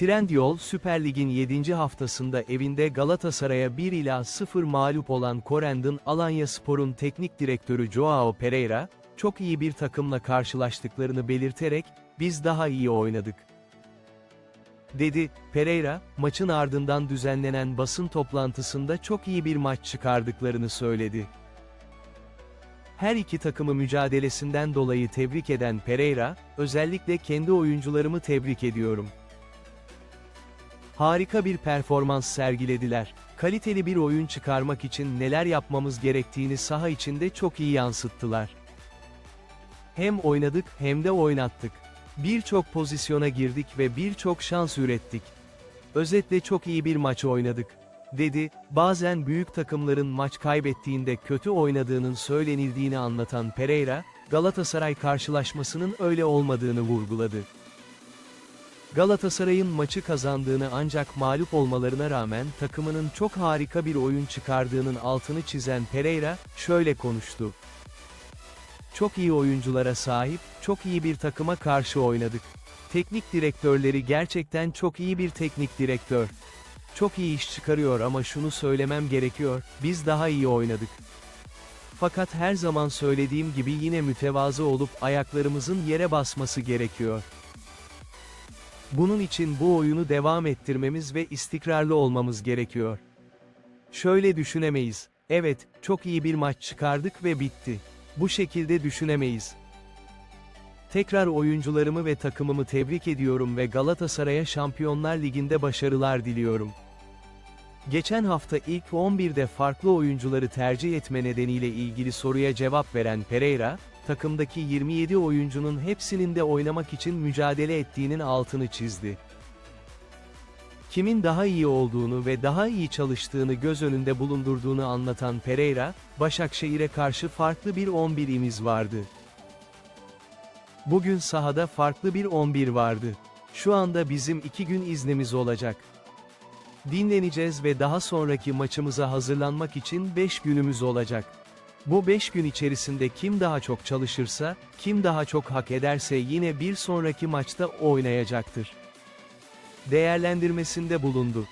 Trendyol Süper Lig'in 7. haftasında evinde Galatasaray'a 1 ila 0 mağlup olan Korendon Alanya Spor'un teknik direktörü Joao Pereira, çok iyi bir takımla karşılaştıklarını belirterek, biz daha iyi oynadık. Dedi, Pereira, maçın ardından düzenlenen basın toplantısında çok iyi bir maç çıkardıklarını söyledi. Her iki takımı mücadelesinden dolayı tebrik eden Pereira, özellikle kendi oyuncularımı tebrik ediyorum. Harika bir performans sergilediler. Kaliteli bir oyun çıkarmak için neler yapmamız gerektiğini saha içinde çok iyi yansıttılar. Hem oynadık hem de oynattık. Birçok pozisyona girdik ve birçok şans ürettik. Özetle çok iyi bir maç oynadık. Dedi, bazen büyük takımların maç kaybettiğinde kötü oynadığının söylenildiğini anlatan Pereira, Galatasaray karşılaşmasının öyle olmadığını vurguladı. Galatasaray'ın maçı kazandığını ancak mağlup olmalarına rağmen takımının çok harika bir oyun çıkardığının altını çizen Pereira, şöyle konuştu. Çok iyi oyunculara sahip, çok iyi bir takıma karşı oynadık. Teknik direktörleri gerçekten çok iyi bir teknik direktör. Çok iyi iş çıkarıyor ama şunu söylemem gerekiyor, biz daha iyi oynadık. Fakat her zaman söylediğim gibi yine mütevazı olup ayaklarımızın yere basması gerekiyor. Bunun için bu oyunu devam ettirmemiz ve istikrarlı olmamız gerekiyor. Şöyle düşünemeyiz. Evet, çok iyi bir maç çıkardık ve bitti. Bu şekilde düşünemeyiz. Tekrar oyuncularımı ve takımımı tebrik ediyorum ve Galatasaray'a Şampiyonlar Ligi'nde başarılar diliyorum. Geçen hafta ilk 11'de farklı oyuncuları tercih etme nedeniyle ilgili soruya cevap veren Pereira, takımdaki 27 oyuncunun hepsinin de oynamak için mücadele ettiğinin altını çizdi. Kimin daha iyi olduğunu ve daha iyi çalıştığını göz önünde bulundurduğunu anlatan Pereira, Başakşehir'e karşı farklı bir 11'imiz vardı. Bugün sahada farklı bir 11 vardı. Şu anda bizim iki gün iznimiz olacak. Dinleneceğiz ve daha sonraki maçımıza hazırlanmak için 5 günümüz olacak. Bu 5 gün içerisinde kim daha çok çalışırsa, kim daha çok hak ederse yine bir sonraki maçta oynayacaktır. Değerlendirmesinde bulundu.